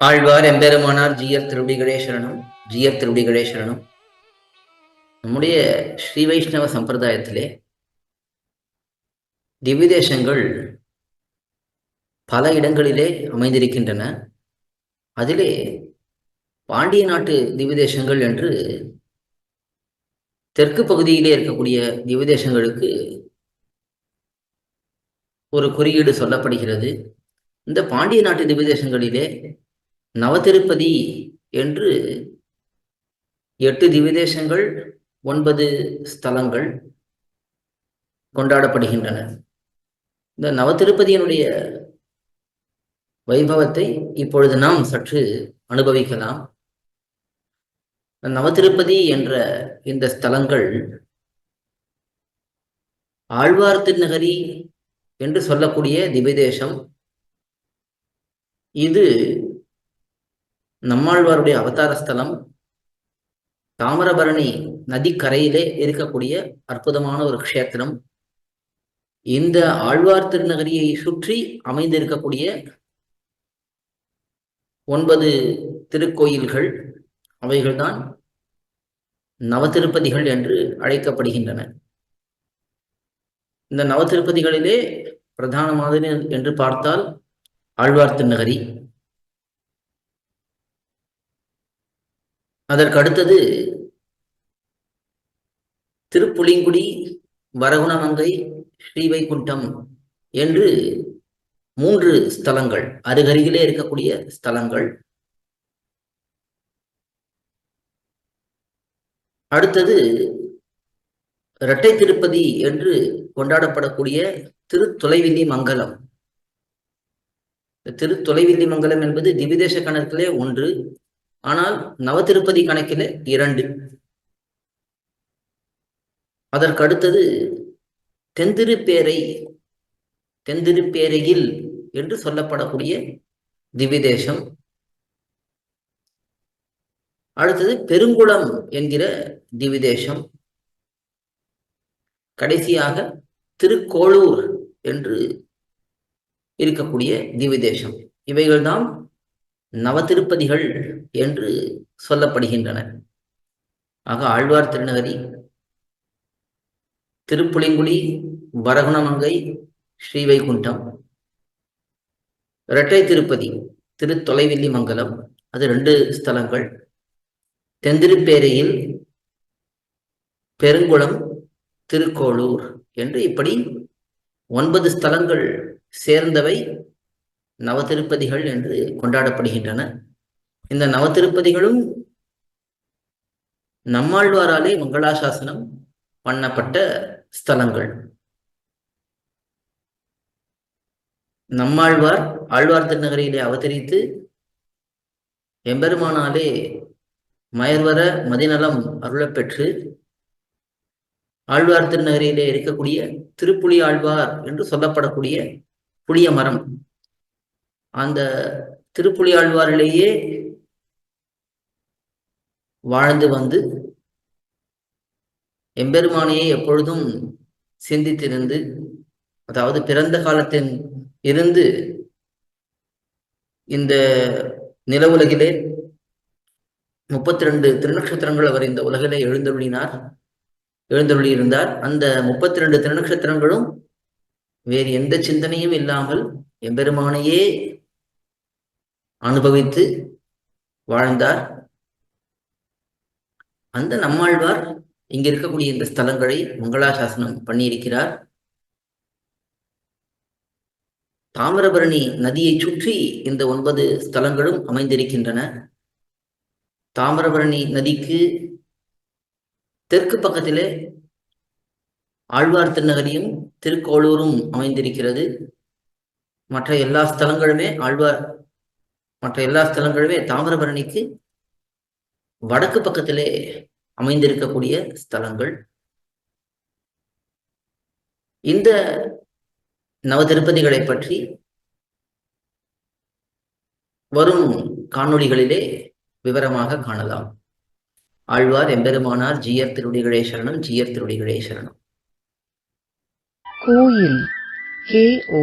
ஆழ்வார் எம்பெருமானார் ஜிஎர் திருடி கணேஸ்வரனும் ஜிஎர் திருடி கணேஸ்வரனும் நம்முடைய ஸ்ரீ வைஷ்ணவ சம்பிரதாயத்திலே திவ்யதேசங்கள் பல இடங்களிலே அமைந்திருக்கின்றன. அதிலே பாண்டிய நாட்டு திவ்யதேசங்கள் என்று தெற்கு பகுதியிலே இருக்கக்கூடிய திவ்யதேசங்களுக்கு ஒரு குறியீடு சொல்லப்படுகிறது. இந்த பாண்டிய நாட்டு திவ்யதேசங்களிலே நவதிருப்பதி என்று எட்டு திவிதேசங்கள் ஒன்பது ஸ்தலங்கள் கொண்டாடப்படுகின்றன. இந்த நவதிருப்பதியினுடைய வைபவத்தை இப்பொழுது நாம் சற்று அனுபவிக்கலாம். நவதிருப்பதி என்ற இந்த ஸ்தலங்கள் ஆழ்வார் திருநகரி என்று சொல்லக்கூடிய திவ்யதேசம். இது நம்மாழ்வாருடைய அவதார ஸ்தலம் தாமிரபரணி நதிக்கரையிலே இருக்கக்கூடிய அற்புதமான ஒரு க்ஷேத்திரம். இந்த ஆழ்வார் திருநகரியை சுற்றி அமைந்திருக்கக்கூடிய ஒன்பது திருக்கோயில்கள் அவைகள்தான் நவதிருப்பதிகள் என்று அழைக்கப்படுகின்றன. இந்த நவதிருப்பதிகளிலே பிரதானமானது என்று பார்த்தால் ஆழ்வார் திருநகரி. அதற்கு அடுத்தது திருப்புலிங்குடி வரகுணமங்கை ஸ்ரீவைகுண்டம் என்று மூன்று ஸ்தலங்கள் அருகருகிலே இருக்கக்கூடிய ஸ்தலங்கள். அடுத்தது இரட்டை திருப்பதி என்று கொண்டாடப்படக்கூடிய திருத்தொலைவில்லி மங்கலம். திருத்தொலைவில்லி மங்கலம் என்பது திவிதேச கணக்கிலே ஒன்று ஆனால் நவதிருப்பதி கணக்கில இரண்டு. அதற்கடுத்தது தெந்திருப்பேரை தெந்திருப்பேரையில் என்று சொல்லப்படக்கூடிய திவிதேசம். அடுத்தது பெருங்குளம் என்கிற திவிதேசம். கடைசியாக திருக்கோளூர் என்று இருக்கக்கூடிய திவிதேசம். இவைகள்தான் நவதிருப்பதிகள் என்று சொல்லப்படுகின்றன. ஆக ஆழ்வார் திருநகரி திருப்புளிங்குடி வரகுணமங்கை ஸ்ரீவைகுண்டம் இரட்டை திருப்பதி திரு தொலைவில்லி மங்கலம் அது ரெண்டு ஸ்தலங்கள். தெந்திருப்பேரையில் பெருங்குளம் திருக்கோளூர் என்று இப்படி ஒன்பது ஸ்தலங்கள் சேர்ந்தவை. நவதிருப்பதிகள் என்று கொண்டாடப்படுகின்றன. இந்த நவதிருப்பதிகளும் நம்மாழ்வாராலே மங்களாசாசனம் பண்ணப்பட்ட ஸ்தலங்கள். நம்மாழ்வார் ஆழ்வார் திருநகரிலே அவதரித்து எம்பெருமானாலே மயர்வர மதிநலம் அருளப்பெற்று ஆழ்வார் திருநகரிலே இருக்கக்கூடிய திருப்புலி ஆழ்வார் என்று சொல்லப்படக்கூடிய புளிய மரம். அந்த திருப்புலி ஆழ்வாரிலேயே வாழ்ந்து வந்து எம்பெருமானையே எப்பொழுதும் சிந்தித்திருந்து அதாவது பிறந்த காலத்தின் இருந்து இந்த நில உலகிலே முப்பத்தி ரெண்டு திருநக்ஷத்திரங்கள் அவர் இந்த உலகிலே எழுந்தருளினார் எழுந்தருளி இருந்தார் அந்த முப்பத்தி ரெண்டு திருநட்சத்திரங்களும் வேறு எந்த சிந்தனையும் இல்லாமல் எம்பெருமானையே அனுபவித்து வாழ்ந்தார். அந்த நம்மாழ்வார் இங்க இருக்கக்கூடிய இந்த ஸ்தலங்களை மங்களாசாசனம் பண்ணியிருக்கிறார். தாமிரபரணி நதியை சுற்றி இந்த ஒன்பது ஸ்தலங்களும் அமைந்திருக்கின்றன. தாமிரபரணி நதிக்கு தெற்கு பக்கத்திலே ஆழ்வார் திருநகரியும் திருக்கோளூரும் அமைந்திருக்கிறது. மற்ற எல்லா ஸ்தலங்களுமே ஆழ்வார் மற்ற எல்லா ஸ்தலங்களுமே தாமிரபரணிக்கு வடக்கு பக்கத்திலே அமைந்திருக்கக்கூடிய ஸ்தலங்கள். இந்த நவதிருப்பதிகளை பற்றி வரும் காணொளிகளிலே விவரமாக காணலாம். ஆழ்வார் எம்பெருமானார் ஜியர் திருடிகளே சரணம் ஜியர் திருடிகளே சரணம். கோயில் கே ஓ